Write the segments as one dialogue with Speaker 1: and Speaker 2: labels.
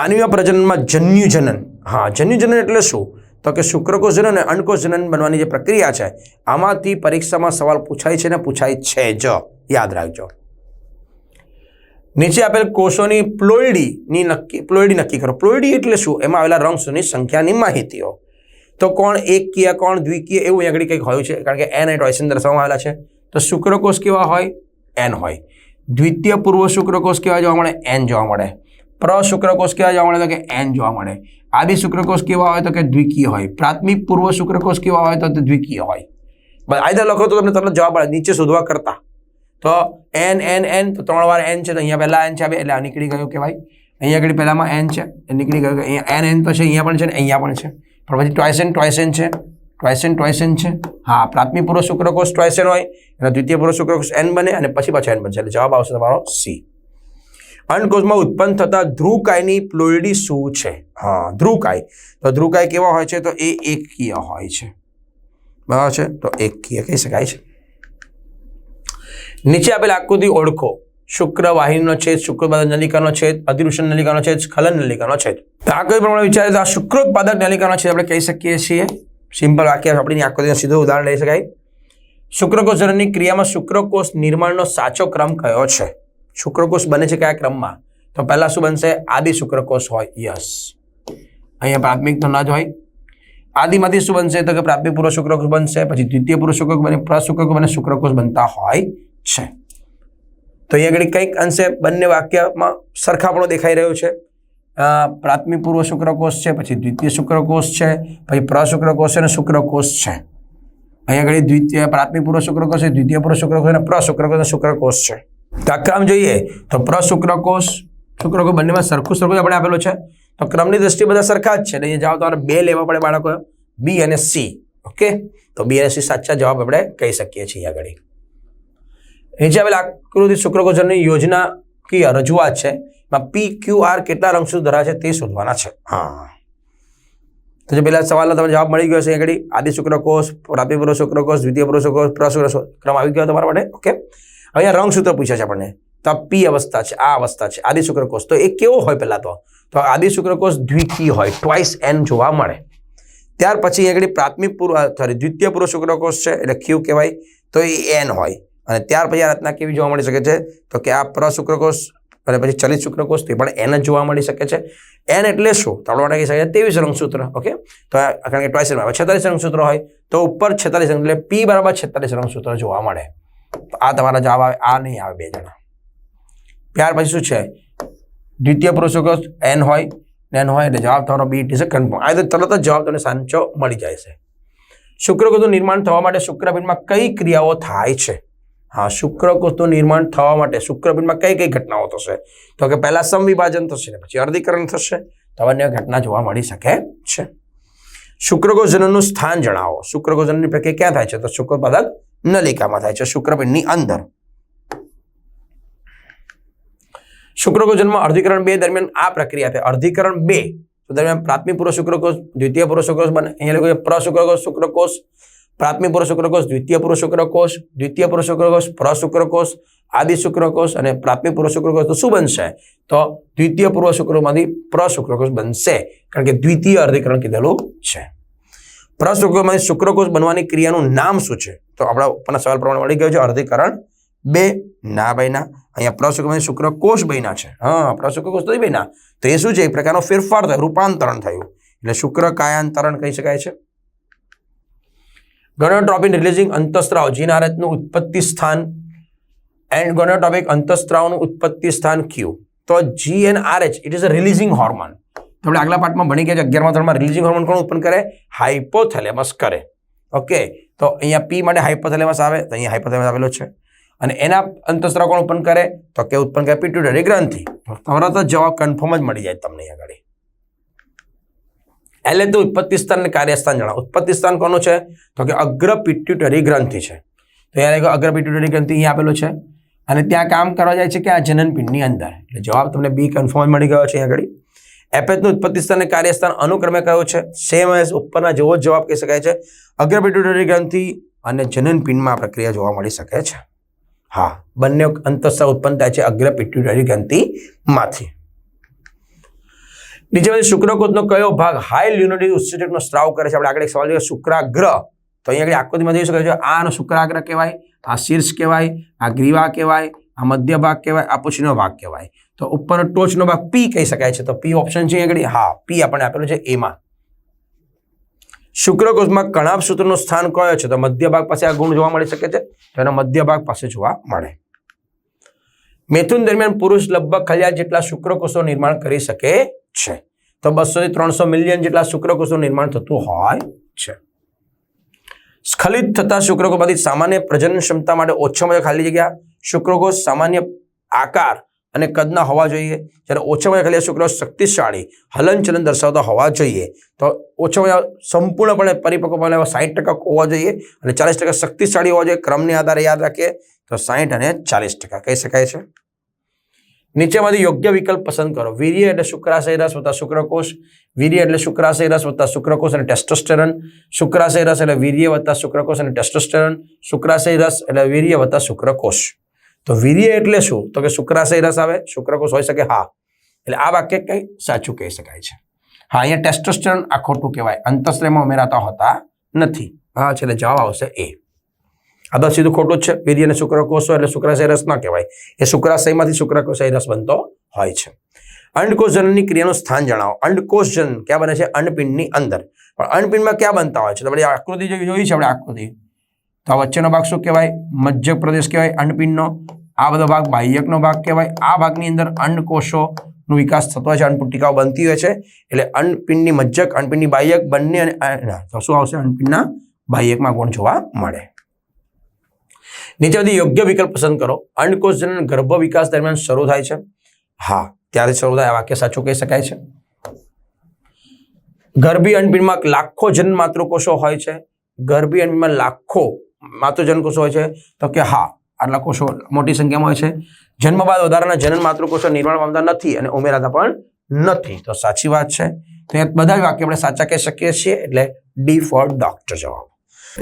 Speaker 1: માનવીય પ્રજનનમાં જન્યુજનન. હા, જન્યુજનન એટલે શું? તો કે શુક્રકોષ જનન અને અંડકોષ જનન બનવાની જે પ્રક્રિયા છે, આમાંથી પરીક્ષામાં સવાલ પૂછાય છે ને પૂછાય છે જ. યાદ રાખજો. નીચે આપેલ કોષોની પ્લોઈડીની નક્કી પ્લોઈડી નક્કી કરો. પ્લોઇડી એટલે શું? એમાં આવેલા રંગસોની સંખ્યાની માહિતીઓ. તો કોણ એકકીય, કોણ દ્વિકીય એવું આગળ કંઈક હોય છે, કારણ કે એન એ ટોયસન દર્શાવવામાં આવેલા છે. તો શુક્રકોષ કેવા હોય? એન હોય. દ્વિતીય પૂર્વ શુક્રકોષ કેવા જોવા મળે? એન જોવા મળે. પ્ર શુક્રકોષ કેવા જોવા મળે તો કે એન જોવા મળે. આદિ શુક્રકોષ કેવા હોય તો કે દ્વિકીય હોય. પ્રાથમિક પૂર્વ શુક્રકોષ કેવા હોય તો દ્વિકીય હોય. બસ આઈધર લખો તો તમને તમને જવાબ મળે, નીચે શોધવા કરતા. તો એન એન એન તો ત્રણ વાર એન છે, તો અહીંયા પહેલાં એન છે એટલે આ નીકળી ગયું કહેવાય. અહીંયા આગળ પહેલાંમાં એન છે, એ નીકળી ગયું કે અહીંયા એન એન તો છે, અહીંયા પણ છે ને અહીંયા પણ છે. પણ પછી ટ્વાઇસેન ટ્વાઇસેન છે ટ્વાઇસેન ટ્વાઇસેન છે. હા, પ્રાથમિક પૂર્વ શુક્રકોષ ટ્વાઇસેન હોય અને દ્વિતીય પૂર્વ શુક્રકોષ એન બને અને પછી પાછો એન બનશે. એટલે જવાબ આવશે તમારો સી અંડકોષમાં ઉત્પન્ન થતા ધ્રુવકાયની પ્લોઇડી શું છે? હા, ધ્રુવકાય. તો ધ્રુવકાય કેવા હોય છે? તો એ એકકીય હોય છે. બરાબર છે? તો એકકીય કહી શકાય છે. નીચે આપેલ આકૃતિ ઓળખો. શુક્ર વાહિનીનો છેદ શુક્રોત્પાદક નલિકાનો છેદ અધિરુષણ નલિકાનો છેદ, સ્ખલન નલિકાનો છેદ. તો આકૃતિ પ્રમાણે વિચારે તો આ શુક્રોત્પાદક નલિકાનો છેદ આપણે કહી શકીએ છીએ. સિમ્પલ વાક્ય આપણી આકૃતિનું સીધું ઉદાહરણ લઈ શકાય. શુક્રકોષ જનનની ક્રિયામાં શુક્રકોષ નિર્માણનો સાચો ક્રમ કયો છે? શુક્રકોષ બને છે કયા ક્રમમાં? તો પહેલા શું બનશે? આદિ શુક્રકોષ હોય, યસ. અહીંયા પ્રાથમિક તો ન જ હોય. આદિમાંથી શું બનશે? તો કે પ્રાથમિક પૂર્વ શુક્રકોષ બનશે, પછી દ્વિતીય પૂર્વ શુક્રકોષ બને પ્રશુક્રકોષ બને, શુક્રકોષ બનતા હોય છે. તો અહીંયા આગળ કંઈક અંશે બંને વાક્યમાં સરખાપણો દેખાઈ રહ્યો છે. પ્રાથમિક પૂર્વ શુક્રકોષ છે, પછી દ્વિતીય શુક્રકોષ છે, પછી પ્રશુક્રકોષ અને શુક્રકોષ છે. અહીંયા આગળ દ્વિતીય, પ્રાથમિક પૂર્વ શુક્રકોષ છે, દ્વિતીય પૂર્વ શુક્રકોષ અને પ્રશુક્રકોષ અને શુક્રકોષ છે. તો ક્રમ જોઈએ. તો પ્રશુક્રકોષ, શુક્રકોષ બંનેમાં સરખું સરખું આપણે આપેલો છે. તો ક્રમની દ્રષ્ટિએ બધા સરખા જ છે. એટલે અહીંયા જાઓ તમારે બે લેવા પડે બાળકો બી અને સી ઓકે? તો બી અને સી સાચા જવાબ આપણે કહી શકીએ છીએ આગળ. નીચે આવેલ આકૃતિ શુક્રકોષની યોજના કી રજૂઆત છે, એમાં પી ક્યુ આર કેટલા શું ધરાવે છે તે શોધવાના છે. હા. તો જે પહેલા સવાલનો તમને જવાબ મળી ગયો છે આગળ. આદિ શુક્રકોષ પ્રાથમિક પૂર્વ શુક્રકોષ, દ્વિતીય પૂર્વ શુક્રકોષ પ્રશુક્ર ક્રમ આવી ગયો તમારા માટે. ઓકે? અહીંયા રંગસૂત્ર પૂછ્યા છે આપણને. તો પી અવસ્થા છે, આ અવસ્થા છે, આદિ શુક્રકોષ. તો એ કેવો હોય પહેલાં તો? તો આદિ શુક્રકોષ દ્વિકીય હોય ટ્વાઇસ એન જોવા મળે. ત્યાર પછી આગળ પ્રાથમિક પૂર્વ સોરી દ્વિતીય પૂર્વ શુક્રકોષ છે, એટલે ક્યુ કહેવાય, તો એ એન હોય. અને ત્યાર પછી આ રચના કેવી જોવા મળી શકે છે? તો કે આ પ્રશુક્રકોષ અને પછી ચલિત શુક્રકોષ, તે પણ એન જ જોવા મળી શકે છે. એન એટલે શું? તો આપણે કહી શકાય ત્રેવીસ રંગસૂત્ર ઓકે તો કારણ કે ટ્વાઇસ છેતાલીસ રંગસૂત્ર હોય. તો ઉપર છેતાલીસ એટલે પી બરાબર છેતાલીસ રંગસૂત્ર જોવા મળે. આ તમારા જવાબ આવે, આ નહીં આવે બે જણા. ત્યાર પછી શું છે? દ્વિતીય પુરુષ એન હોય એન હોય એટલે જવાબ તમારો બી ઇટ ઇઝ કન્ફર્મ આ તો તરત જ જવાબ તમને સાચો મળી જાય છે. શુક્રકોષનું નિર્માણ થવા માટે શુક્રપિંડમાં કઈ ક્રિયાઓ થાય છે? હા શુક્રકોષનું નિર્માણ થવા માટે શુક્રપિંડમાં કઈ કઈ ઘટનાઓ થશે? તો કે પહેલા સમવિભાજન થશે ને પછી અર્ધીકરણ થશે. તો અન્ય ઘટના જોવા મળી શકે છે. શુક્રકોષ જનનનું સ્થાન જણાવો. શુક્રકોષ જનનની પ્રક્રિયા ક્યાં થાય છે? તો શુક્રપાદક નલિકામાં થાય છે, શુક્રપિંડની અંદર. શુક્રકો જન્મ અર્ધીકરણ બે દરમિયાન આ પ્રક્રિયા થાય. અર્ધીકરણ બે દરમિયાન પ્રાથમિક પૂર્વ શુક્રકોષ, દ્વિતીય પૂર્વ શુક્રકોષ બને. અહીંયા લખ્યું પ્રશુક્રકોષ શુક્રકોષ પ્રાથમિક પૂર્વ શુક્રકોષ, દ્વિતીય પૂર્વ શુક્રકોષ, દ્વિતીય પૂર્વ શુક્રકોષ પ્રશુક્રકોષ આદિ શુક્રકોષ અને પ્રાથમિક પૂર્વ શુક્રકોષ તો શું બનશે? તો દ્વિતીય પૂર્વ શુક્રમાંથી પ્રશુક્રકોષ બનશે. કારણ કે દ્વિતીય અર્ધીકરણ કીધેલું છે. પ્રશુક્રમાંથી શુક્રકોષ બનવાની ક્રિયાનું નામ શું છે? તો આપણા ઉપરના સવાલ પ્રમાણે મળી ગયો છે અર્ધીકરણ બે ના બન્યા અહીંયા પ્રશુક્રમાંથી શુક્રકોષ બન્યા છે. હા પ્રશુક્રકોષ તો બન્યા તો એ શું છે? એક પ્રકારનો ફેરફાર થયો, રૂપાંતરણ થયું. એટલે શુક્ર કાયાંતરણ કહી શકાય છે. ગોનોટ્રોપિન રિલીઝિંગ અંતસ્ત્રાવ જીનારતનું ઉત્પત્તિ સ્થાન. એન્ડ ગોનોટ્રોપિક અંતસ્ત્રાવનું ઉત્પત્તિ સ્થાન ક્યુ? તો G N R H it is a releasing hormone તો આપણે આગલા પાર્ટમાં ભણી ગયા છે. અગિયારમાં ધોરણમાં રિલીઝિંગ હોર્મોન કોણ ઉત્પન્ન કરે? હાઇપોથેલેમસ કરે. ઓકે તો અહીંયા પી માટે હાઇપોથેલેમસ આવે, તો અહીંયા હાઇપોથેલેમસ આવેલો છે. અને એના અંતસ્ત્રાવ કોણ ઉત્પન્ન કરે? તો કે ઉત્પન્ન કરે પિટ્યુટરી ગ્રંથિ. તમારો તો જવાબ કન્ફર્મ જ મળી જાય તમને આગળ. એટલે તો ઉત્પત્તિ સ્થાન અને કાર્યસ્થાન જણાવો. ઉત્પત્તિ સ્થાન કોનું છે? તો કે અગ્ર પિટ્યુટરી ગ્રંથિ છે. તો અહીંયા અગ્ર પિટ્યુટરી ગ્રંથિ અહીંયા આપેલો છે. અને ત્યાં કામ કરવા જાય છે કે આ જનનપિંડની અંદર. એટલે જવાબ તમને બી કન્ફર્મ મળી ગયો છે અહીંયા આગળ. એપેથનું ઉત્પત્તિ સ્થાન અને કાર્યસ્થાન અનુક્રમે કયો છે? સેમ એસ ઉપરના જેવો જ જવાબ કહી શકાય છે. અગ્રપિટ્યુટરી ગ્રંથિ અને જનનપિંડમાં આ પ્રક્રિયા જોવા મળી શકે છે. હા, બંને અંતસ્તા ઉત્પન્ન થાય છે અગ્ર પિટ્યુટરી ગ્રંથિમાંથી. નીચેમાંથી શુક્રકોષનો કયો ભાગ હાઈ યુનિટી ઉત્સેચકનો સ્ત્રાવ કરે છે? આપણે આગળ એક સવાલ જોઈએ. શુક્રાગ્ર. તો અહીંયા આગળ આકૃતિમાં જોઈ શકાય છે. આનો શુક્રાગ્ર કહેવાય આ શીર્ષ કહેવાય, આ ગ્રીવા કહેવાય, આ મધ્ય ભાગ કહેવાય, આ પૂછીનો ભાગ કહેવાય. તો ઉપરનો ટોચનો ભાગ પી કહી શકાય છે. તો પી ઓપ્શન છે આગળ. હા પી આપણને આપેલું છે એમાં શુક્રકોષમાં કણાભ સૂત્રનું સ્થાન કયો છે? તો મધ્ય ભાગ પાસે આ ગુણ જોવા મળી શકે છે. તો એનો મધ્ય ભાગ પાસે જોવા મળે. મેથુન દરમિયાન પુરુષ લગભગ ખલિયા જેટલા શુક્રકોષો નિર્માણ કરી શકે છે. તો બસો થી ત્રણસો મિલિયન જેટલા શુક્રકોષોનું નિર્માણ થતું હોય છે. સ્ખલિત થતા શુક્રકોષમાંથી સામાન્ય પ્રજનન ક્ષમતા માટે ઓછામાં ઓછા ખાલી જગ્યા. શુક્રકોષ સામાન્ય આકાર અને કદના હોવા જોઈએ. જ્યારે ઓછામાં ઓછા ખાલી શુક્ર શક્તિશાળી, હલનચલન દર્શાવતા હોવા જોઈએ. તો ઓછામાં ઓછા સંપૂર્ણપણે પરિપક્વપણે સાહીઠ ટકા હોવા જોઈએ અને ચાલીસ ટકા શક્તિશાળી હોવા જોઈએ. ક્રમને આધારે યાદ રાખીએ તો સાઠ અને ચાલીસ ટકા કહી શકાય છે. નીચેમાંથી યોગ્ય વિકલ્પ પસંદ કરો. વીર્ય એટલે શુક્રાશય રસ વત્તા શુક્રકોષ. વીર્ય એટલે શુક્રાશય રસ વત્તા શુક્રકોષ અને ટેસ્ટોસ્ટેરન. શુક્રાશય રસ એટલે વીર્ય વત્તા શુક્રકોષ અને ટેસ્ટોસ્ટેરન. શુક્રાશય રસ એટલે વીર્ય વત્તા શુક્રકોષ. તો વીર્ય એટલે શું? તો કે શુક્રાશય રસ આવે શુક્રકોષ હોઈ શકે, હા. એટલે આ વાક્ય કંઈ સાચું કહી શકાય છે. હા, અહીંયા ટેસ્ટોસ્ટેરોન આ ખોટું કહેવાય. અંતસ્ત્રયમાં ઉમેરાતા હોતા નથી. હા એટલે જવાબ આવશે એ. આ તો સીધું ખોટું છે. વીર્ય અને શુક્રકોષો એટલે શુક્રાશય રસ ના કહેવાય. એ શુક્રાશયમાંથી શુક્રકોષય રસ બનતો હોય છે. અંડકોષ ક્રિયાનું સ્થાન જણાવો. અંડકોષ જનન ક્યાં બને છે? અંડપિંડની અંદર. પણ અંડપિંડમાં ક્યાં બનતા હોય છે? તો આપણે આ આકૃતિ જોઈ છે, આપણે આકૃતિ તો આ વચ્ચેનો ભાગ શું કહેવાય? મજ્જક પ્રદેશ કહેવાય અંડપિંડનો આ બધો ભાગ બાહ્યકનો ભાગ કહેવાય. આ ભાગની અંદર અંડકોષોનો વિકાસ થતો હોય છે અંડપુટ્ટિકાઓ બનતી હોય છે. એટલે અંડપિંડની મજ્જક અંડપિંડની બાહ્યક બંને અને ના, તો શું આવશે? અંડપિંડના બાહ્યકમાં ગુણ જોવા મળે. નીચેથી યોગ્ય વિકલ્પ પસંદ કરો. અંડકોષ જનન ગર્ભ વિકાસ દરમિયાન શરૂ થાય છે. હા ત્યારે શરૂ થાય. આ વાક્ય સાચું કહી શકાય છે. ગર્ભી અંડપિંડમાં લાખો જન માતૃકોષો હોય છે. ગર્ભી અંડપિંડમાં લાખો માતૃજન કોષો હોય છે, તો કે હા, આટલા કોષો મોટી સંખ્યામાં હોય છે. જન્મ બાદ વધારાના જનન માતૃકોષો નિર્માણ પામતા નથી અને ઉમેરાતા પણ નથી. તો સાચી વાત છે. તો બધા જ વાક્ય આપણે સાચા કહી શકીએ છીએ, એટલે ડી ફોર ડોક્ટર જવાબ.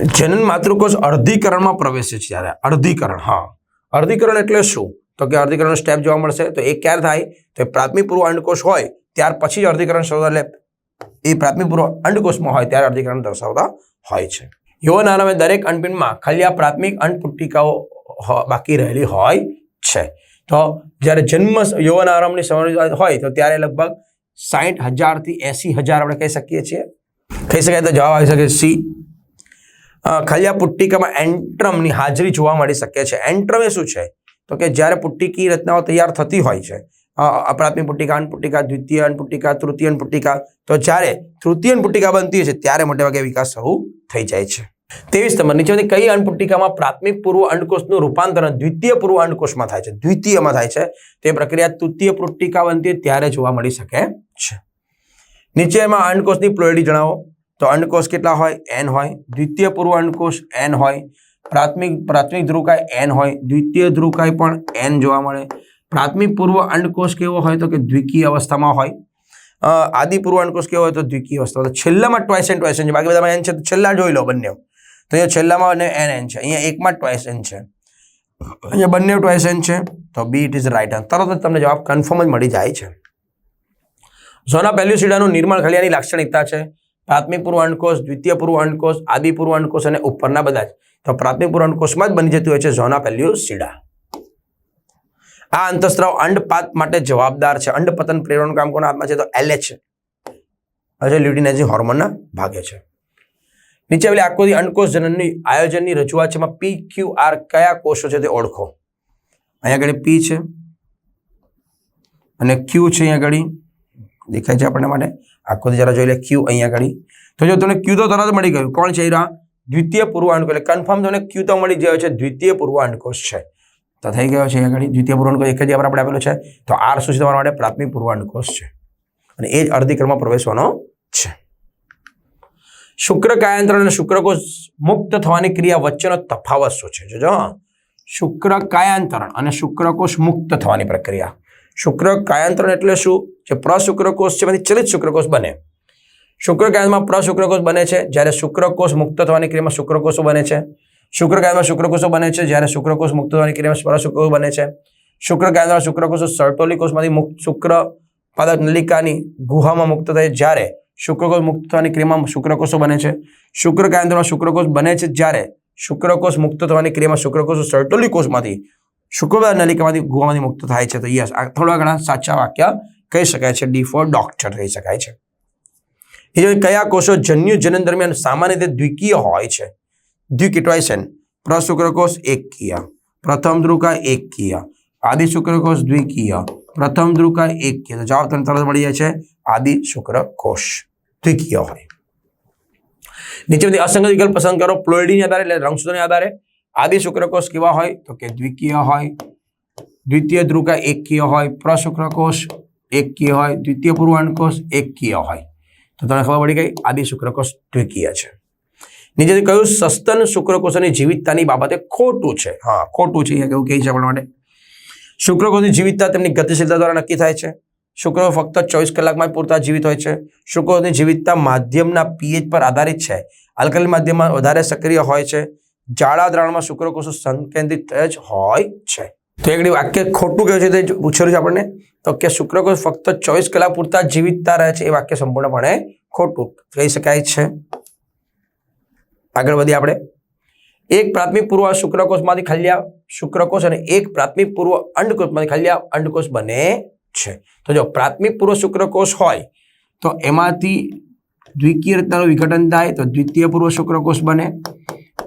Speaker 1: જનન માતૃકોષ અર્ધીકરણમાં પ્રવેશે છે ત્યારે અર્ધીકરણ, હા. અર્ધીકરણ એટલે શું? તો કે અર્ધીકરણ સ્ટેપ જોવા મળશે. તો એ ક્યારે થાય? તો એ પ્રાથમિક પૂર્વ અંડકોષ હોય, ત્યાર પછી જ અર્ધીકરણ શરૂ એટલે એ પ્રાથમિક પૂર્વ અંડકોષમાં હોય, ત્યારે અર્ધીકરણ દર્શાવતા હોય છે. યૌવન દરેક અંડપિંડમાં આ પ્રાથમિક અંડપુટ્ટિકાઓ હ- બાકી રહેલી હોય છે. તો જ્યારે જન્મ યૌવન આરામની સમય હોય તો ત્યારે લગભગ સાઠ હજારથી એસી હજાર આપણે કહી શકીએ છીએ. કહી શકાય તો જવાબ આવી શકે સી. ખલિયા પુટ્ટિકામાં એન્ટ્રમની હાજરી જોવા મળી શકે છે. એન્ટ્રમ એ શું છે? તો કે જ્યારે પુટ્ટિકી રચનાઓ તૈયાર થતી હોય છે અ, પુટિકા અન્નપુટિકા દ્વિતીય અન્નપુટિકા તૃતીય અન્નપુટિકા તો જ્યારે તૃતીય અન્નપુટિકા બનતી છે ત્યારે મોટે ભાગે વિકાસ શરૂ થઈ જાય છે. ત્રેવીસ નંબર નીચેની કઈ અન્નપુટિકામાં પ્રાથમિક પૂર્વ અંડકોષનું રૂપાંતરણ દ્વિતીય પૂર્વ અંડકોષમાં થાય છે? દ્વિતીયમાં થાય છે. તે પ્રક્રિયા તૃતીય પુટ્ટિકા બનતી ત્યારે જોવા મળી શકે છે. નીચેમાં અંડકોષની પ્લોઇડી જણાવો. તો અંડકોષ કેટલા હોય? એન હોય. દ્વિતીય પૂર્વ અંડકોષ એન હોય. પ્રાથમિક પ્રાથમિક ધ્રુવકાય એન હોય. દ્વિતીય ધ્રુવકાય પણ એન જોવા મળે. પ્રાથમિક પૂર્વ અંડકોષ કેવો હોય તો કે દ્વિકીય અવસ્થામાં હોય. આદિ પૂર્વ અંડકોષ કેવો હોય તો દ્વિકીય અવસ્થામાં છેલ્લામાં ટ્વાઇસ એન ટ્વાઇસ એન છે. બાકી બધામાં એન છે તો છેલ્લા જોઈ લો બંને તો અહીંયા છેલ્લામાં અને એન એન છે. અહીંયા એકમાં ટ્વાઇસ એન છે. અહીંયા બંને ટ્વાઇસ એન છે. તો બી ઇટ ઇઝ રાઇટ તરત જ તમને જવાબ કન્ફર્મ જ મળી જાય છે. ઝોના પેલ્યુસિડાનું નિર્માણ ખલિયાની લાક્ષણિકતા છે. પ્રાથમિક પૂર્વ અંડકોષ, દ્વિતીય પૂર્વ અંડકોષ, આદિ પૂર્વ અંડકોષ અને ઉપરના બધા જ. તો પ્રાથમિક પૂર્વ અંડકોષમાં જ બની જતી હોય છે ઝોના પેલ્યુસિડા. આ અંતસ્ત્રાવ અંડપાત માટે જવાબદાર છે. અંડપતન પ્રેરણ કામ કોના હાથમાં છે? તો એલએચ હજુ લ્યુટિનાઇઝિંગ હોર્મોનના ભાગે છે. નીચે આવેલી આકૃતિ અંડકોષ જનનની આયોજનની રજૂઆત છે. એમાં પી ક્યુ આર કયા કોષો છે તે ઓળખો. અહીંયા આગળ પી છે. અને ક્યુ છે અહીંયા આગળ. દેખાય છે આપણને માટે? આકૃતિ જરા જોઈ લે. ક્યુ અહીંયા આગળ. તો જો તમને ક્યુ તો તરત મળી ગયું. કોણ છે એ રહ્યા? દ્વિતીય પૂર્વ અંડકોષ એટલે કન્ફર્મ તમને ક્યુ તો મળી ગયો છે. દ્વિતીય પૂર્વ અંડકોષ છે. તો થઈ ગયો છે આગળ. દ્વિતીય પૂર્વ અંડકોષ એક જ આપણે આપેલો છે. તો આર શું છે તમારા માટે? પ્રાથમિક પૂર્વ છે. અને એ જ અર્ધિક્રમમાં પ્રવેશવાનો છે. શુક્ર કાયાંતરણ અને શુક્રકોષ મુક્ત થવાની ક્રિયા વચ્ચેનો તફાવત શું છે? જોજો. શુક્ર કાયાંતરણ અને શુક્રકોષ મુક્ત થવાની પ્રક્રિયા. શુક્ર કાયાંતરણ એટલે શું? જે પ્રશુક્રકોષ છે, એમાંથી ચલિત શુક્રકોષ બને. શુક્રકાયમાં પ્રશુક્રકોષ બને છે. જ્યારે શુક્રકોષ મુક્ત થવાની ક્રિયામાં શુક્રકોષો બને છે. શુક્રકાયમાં શુક્રકોષો બને છે. જ્યારે શુક્રકોષ મુક્ત થવાની ક્રિયામાં સ્પરાશુક્રકોષ બને છે. શુક્રકાયમાં શુક્રકોષો સર્ટોલી કોષમાંથી મુક્ત શુક્ર પાદક નલિકાની ગુહામાં મુક્ત થાય જ્યારે શુક્રકોષ મુક્ત થવાની ક્રિયામાં શુક્રકોષો બને છે. શુક્રકાંતમાં શુક્રકોષ બને છે જ્યારે શુક્રકોષ મુક્ત થવાની ક્રિયામાં શુક્રકોષો સર્ટોલી કોષમાંથી શુક્રવાર નલિકામાંથી ગુહામાંથી મુક્ત થાય છે. તો યસ, આ થોડા ઘણા સાચા વાક્ય કહી શકાય છે. ડી ફોર ડોક્ટર કહી શકાય છે. એ કયા કોષો જન્યુ જનન દરમિયાન સામાન્ય રીતે દ્વિકીય હોય છે? દ્વિકીટવાયસન પ્રશુક્રકોષ એકકીય પ્રથમ ધ્રુકા એકકીય આદિ શુક્રકોષ દ્વિકીય પ્રથમ ધ્રુકા એકકીય તો જવાબ તમને તરત મળી જાય છે આદિ શુક્રકોષ. દ્વિકીય હોય. નીચેમાંથી અસંગત વિકલ્પ પસંદ કરો. પ્લોઇડીની આધારે એટલે રંગસૂત્રને આધારે. આદિ શુક્રકોષ કેવા હોય? તો કે દ્વિકીય હોય. દ્વિતીય ધ્રુકા એકકીય હોય. પ્રશુક્રકોષ એકકીય હોય. દ્વિતીય પૂર્વાંડકોષ એકકીય હોય. તો તમને ખબર પડી ગઈ? આદિ શુક્રકોષ દ્વિકીય છે. નીચેથી કહ્યું સસ્તન શુક્રકોષોની જીવિતતાની બાબતે ખોટું છે. હા ખોટું છે અહીંયા કેવું કહે છે આપણા માટે. શુક્રકોષની જીવિતતા તેમની ગતિશીલતા દ્વારા નક્કી થાય છે. શુક્રો ફક્ત ચોવીસ કલાકમાં પૂરતા જીવિત હોય છે. શુક્રોની જીવિતતા માધ્યમના પીએચ પર આધારિત છે. આલ્કલી માધ્યમમાં વધારે સક્રિય હોય છે. જાડા દ્રાવણમાં શુક્રકોષો સંકેન્દ્રિત જ હોય છે. તો એકડી વાક્ય ખોટું કહ્યું છે તે પૂછેલું છે આપણને. તો કે શુક્રકોષ ફક્ત ચોવીસ કલાક પૂરતા જીવિતતા રહે છે એ વાક્ય સંપૂર્ણપણે ખોટું કહી શકાય છે. આગળ વધીએ આપણે. એક પ્રાથમિક પૂર્વ શુક્રકોષમાંથી ખલ્યા શુક્રકોષ અને એક પ્રાથમિક પૂર્વ અંડકોષમાંથી ખલ્યા અંડકોષ બને છે. તો જો પ્રાથમિક પૂર્વ શુક્રકોષ હોય, તો એમાંથી દ્વિકીય રચનાનું વિઘટન થાય, તો દ્વિતીય પૂર્વ શુક્રકોષ બને.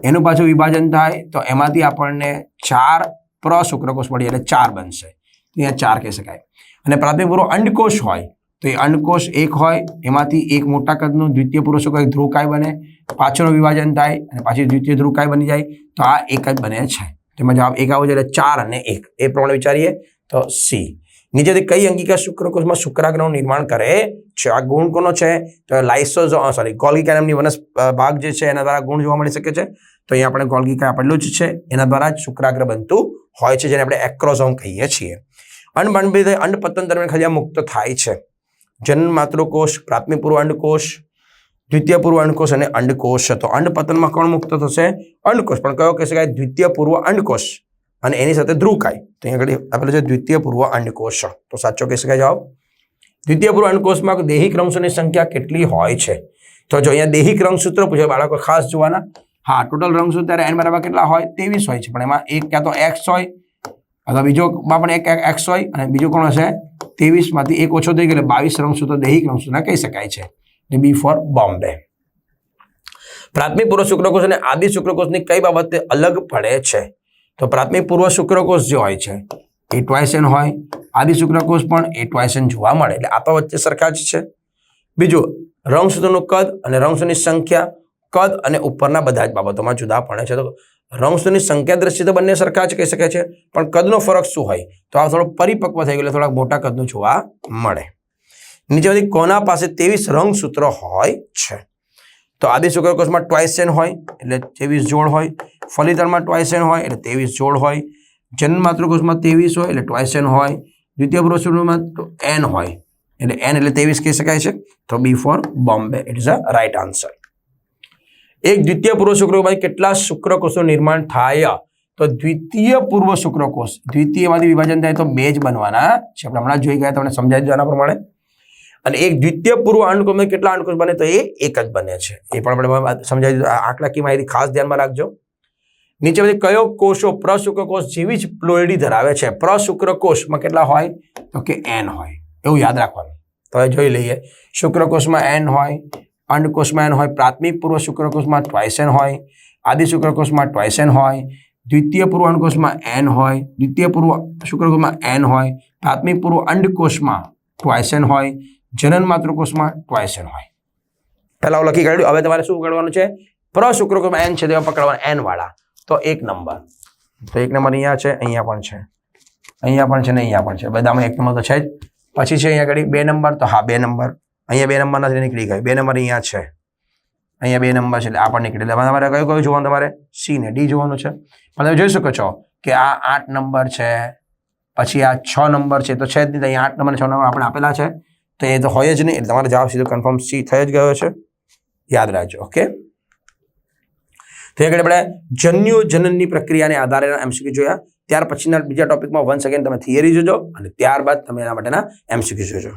Speaker 1: એનું પાછું વિભાજન થાય, તો એમાંથી આપણને ચાર પ્રશુક્રકોષ મળી એટલે ચાર બનશે. અહીંયા ચાર કહી શકાય. અને પ્રાથમિક પૂર્વ અંડકોષ હોય તો એ અંડકોષ એક હોય, એમાંથી એક મોટા કદનું દ્વિતીય પુરુષ કોઈ ધ્રુવકાય બને, પાછળનું વિભાજન થાય અને પાછી દ્વિતીય ધ્રુવકાય બની જાય, તો આ એક જ બને છે. તેમાં જવાબ એક આવો છે એટલે ચાર અને એક. એ પ્રમાણે વિચારીએ તો સી. નીચેથી કઈ અંગિકા શુક્રકોષમાં શુક્રાગ્રહનું નિર્માણ કરે છે? આ ગુણ કોનો છે? તો લાઇસોઝો સોરી ગોલ્ગિકા નામની વનસ ભાગ જે છે, એના દ્વારા ગુણ જોવા મળી શકે છે. તો અહીંયા આપણે ગોલ્ગિકા આપેલું જ છે. એના દ્વારા જ શુક્રાગ્રહ બનતું હોય છે, જેને આપણે એક્રોઝોમ કહીએ છીએ. અંડબાંડભી અંડપતન દરમિયાન ખાલી મુક્ત થાય છે. જનન માતૃકોષ પ્રાથમિક પૂર્વ અંડકોષ દ્વિતીય પૂર્વ અંડકોષ અને અંડકોષ તો અંડપતનમાં કોણ મુક્ત થશે? અંડકોષ પણ કયો કહી શકાય દ્વિતીય પૂર્વ અંડકોષ અને એની સાથે ધ્રુવકાય. તો અહીંયા આગળ આપેલું છે દ્વિતીય પૂર્વ અંડકોષ તો સાચો કહી શકાય જવાબ? દ્વિતીય પૂર્વ અંડકોષમાં દેહી ક્રમશોની સંખ્યા કેટલી હોય છે? તો જો અહીંયા દેહી ક્રમસૂત્ર પૂછે, બાળકો ખાસ જોવાના. હા, ટોટલ રંગસૂત્ર ત્યારે એન બરાબર કેટલા હોય? ત્રેવીસ હોય છે. પણ એમાં એક ક્યાં તો એક્સ હોય અથવા બીજોમાં પણ એક એક્સ હોય અને બીજો કોણ હશે? ત્રેવીસમાંથી એક ઓછો થઈ ગયો એટલે બાવીસ રંગસૂત્ર દૈહિક રંગસૂત્ર કહી શકાય છે. એટલે બી ફોર બોમ્બે. પ્રાથમિક પૂર્વ શુક્રકોષ અને આદિ શુક્રકોષની કઈ બાબતે અલગ પડે છે? તો પ્રાથમિક પૂર્વ શુક્રકોષ જે હોય છે, એ ટ્વાયસન હોય. આદિ શુક્રકોષ પણ એ ટ્વાયસન જોવા મળે. એટલે આ તો વચ્ચે સરખા જ છે. બીજું, રંગસૂત્રનું કદ અને રંગસૂત્રની સંખ્યા, કદ અને ઉપરના બધા જ બાબતોમાં જુદા પડે છે. તો રંગસૂત્રની સંખ્યા દ્રષ્ટિ તો બંને સરખા જ કહી શકાય છે. પણ કદનો ફરક શું હોય? તો આ થોડો પરિપક્વ થઈ ગયો થોડાક મોટા કદનું જોવા મળે. નીચેમાંથી કોના પાસે ત્રેવીસ રંગસૂત્રો હોય છે? તો આદિ શુક્રકોષમાં ટ્વાઇસેન હોય, એટલે ત્રેવીસ જોડ હોય. ફલિતળમાં ટ્વાઇસેન હોય, એટલે ત્રેવીસ જોડ હોય. જન્મ માતૃકોષમાં ત્રેવીસ હોય, એટલે ટ્વાઇસેન હોય. દ્વિતીય પુરુષમાં એન હોય. એટલે એન એટલે ત્રેવીસ કહી શકાય છે. તો B for Bombay it is a right answer એક દ્વિતીય પૂર્વ શુક્રકોષમાં કેટલા શુક્રકોષો નિર્માણ થાય? તો દ્વિતીય પૂર્વ શુક્રકોષ, દ્વિતીયમાંથી વિભાજન થાય તો બે જ બનવાના છે. આપણે હમણાં જોઈ ગયા, તમને સમજાવી જવાના પ્રમાણે? અને એક દ્વિતીય પૂર્વ અંડકોષમાં કેટલા અંડકોષ બને? તો એ એક જ બને છે. એ પણ આપણે સમજાવી આંકડાકી માહિતી ખાસ ધ્યાનમાં રાખજો. નીચે બધી કયો કોષો પ્રશુક્રકોષ જેવી જ પ્લોઇડી ધરાવે છે? પ્રશુક્રકોષમાં કેટલા હોય? તો કે એન હોય. એવું યાદ રાખવાનું. તો હવે જોઈ લઈએ. શુક્રકોષમાં એન હોય અંડકોષમાં એન હોય, પ્રાથમિક પૂર્વ શુક્રકોષમાં ટ્વાઇસેન હોય, આદિ શુક્રકોષમાં ટ્વાઇસેન હોય, દ્વિતીય પૂર્વ અંડકોષમાં એન હોય, દ્વિતીય પૂર્વ શુક્રકોષમાં એન હોય, પ્રાથમિક પૂર્વ અંડકોષમાં ટ્વાઇસેન હોય, જનન માતૃકોષમાં ટ્વાઇસેન હોય. પહેલાં લખી કાઢ્યું, હવે તમારે શું કરવાનું છે? પ્રશુક્રકોષમાં એન છે તેવા પકડવાના એન વાળા. તો એક નંબર. તો એક નંબર અહીંયા છે, અહીંયા પણ છે. અહીંયા પણ છે ને અહીંયા પણ છે. બધામાં એક નંબર તો છે જ. પછી છે અહીંયા આગળ બે નંબર, તો હા, બે નંબર. અહીંયા બે નંબર નથી નીકળી ગયા બે નંબર અહીંયા છે. અહીંયા બે નંબર છે, એટલે આ પણ નીકળી એટલે તમારે કયું કયું જોવાનું તમારે? સી ને ડી જોવાનું છે. પણ તમે જોઈ શકો છો કે આ આઠ નંબર છે, પછી આ છ નંબર છે, તો છે જ નહીં અહીંયા આઠ નંબર છ નંબર આપણે આપેલા છે. તો એ તો હોય જ નહીં, એટલે તમારે જવાબ સીધો કન્ફર્મ સી થઈ જ ગયો છે. યાદ રાખજો ઓકે તો આગળ આપણે જન્યુ જનનની પ્રક્રિયાને આધારે એમસીક્યુ જોયા. ત્યાર પછીના બીજા ટોપિકમાં વન્સ અગેન તમે થિયરી જોજો અને ત્યારબાદ તમે એના માટેના એમસીક્યુ જોજો.